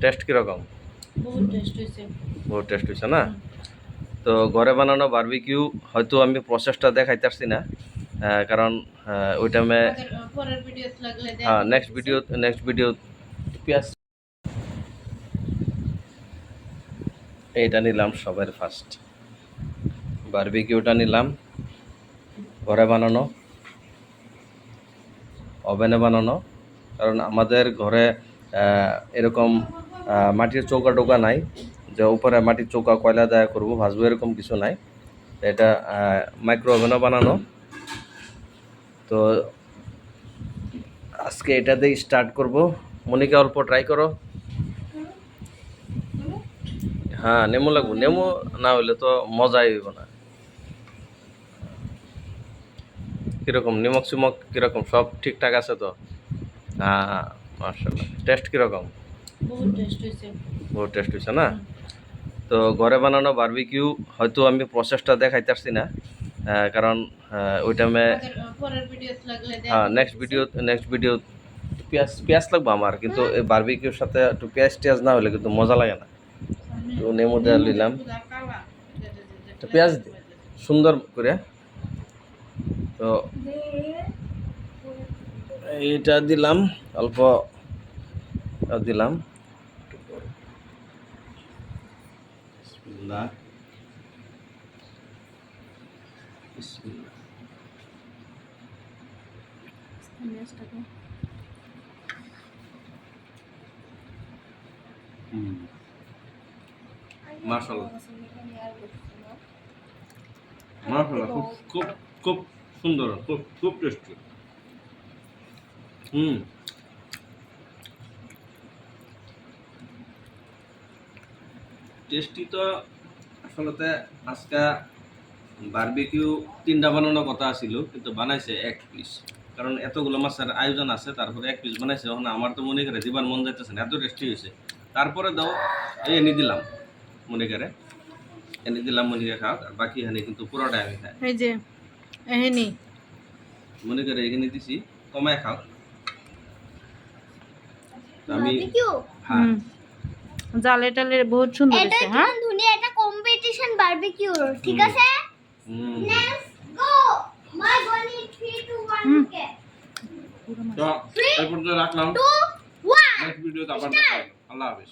Test কীরকম? বহুত test হয়েছে না? তো ঘরে বানানো বার্বিকিউ হয়তো আমি প্রসেসটা দেখাইতে পারছি না কারণ আহ, ওই টাইমে আমাদের, আহ, পরের ভিডিও লাগলে হ্যাঁ নেক্সট ভিডিও নেক্সট ভিডিও পেঁয়াজ এইটা নিলাম সবার ফার্স্ট বার্বিকিউটা নিলাম ঘরে বানানো ওভেনে বানানো কারণ আমাদের ঘরে এরকম মাটির চৌকা টোকা নাই। যে উপরে মাটির চৌকা কয়লা দেয়া করব ভাজবো এরকম কিছু নাই। এটা মাইক্রো ওভেনও বানানো। তো আজকে এটা দিয়ে স্টার্ট করব। মনিকা, অল্প ট্রাই করো। হ্যাঁ নেমু লাগবো। নেমু না হইলে তো মজাই হইব না। কীরকম নিমক সিমক কীরকম, সব ঠিকঠাক আছে তো? হ্যাঁ মার্শাল্লাহ টেস্ট কীরকম? বহুত টেস্ট হয়েছে না? তো ঘরে বানানো বারবিকিউ হয়তো আমি প্রসেসটা দেখাইতে পারছি না কারণ আহ, ওই টাইমে পরের ভিডিও লাগলে দেখো। হ্যাঁ নেক্সট ভিডিও নেক্সট ভিডিও পেঁয়াজ পেঁয়াজ লাগবে আমার কিন্তু এই বারবিকিউর সাথে একটু পেঁয়াজ টেয়াজ না হলে কিন্তু মজা লাগে না। তো নেমু দেওয়া নিলাম পেঁয়াজ দি- সুন্দর করে। তো এইটা দিলাম অল্প দিলাম। বিসমিল্লাহ। খুব খুব খুব সুন্দর খুব খুব টেস্টি হুম। টেস্টি তো আসলে আজকে বারবিকিউ তিনটা বানানোর কথা ছিল কিন্তু বানাইছে এক পিস কারণ এতগুলো মাছের আয়োজন আছে তারপরে এক পিস বানাইছে ওখানে আমার তো মনে করে দিবার মন যাইতেছে না এত টেস্টি হয়েছে। তারপরে দাও এই এনে দিলাম মনে করে। এনে দিলাম মনে করে খাও আর বাকি এখানে কিন্তু পুরোটাই আমি খাই। এই যে এহেনি। মনে করে এখানে দিছি কমায় খাও। আমি হ্যাঁ। জালে টালে বহুত সুন্দর এটা হয়েছে হ্যাঁ? কেমন ধুনি এটা কম্পিটিশন বারবিকিউ ঠিক আছে। লেটস গো মাই বনি 3 2 1 ওকে তো এই পর্যন্ত রাখলাম। 2 1 নেক্সট ভিডিওতে আবার দেখা হবে। আল্লাহ হাফেজ।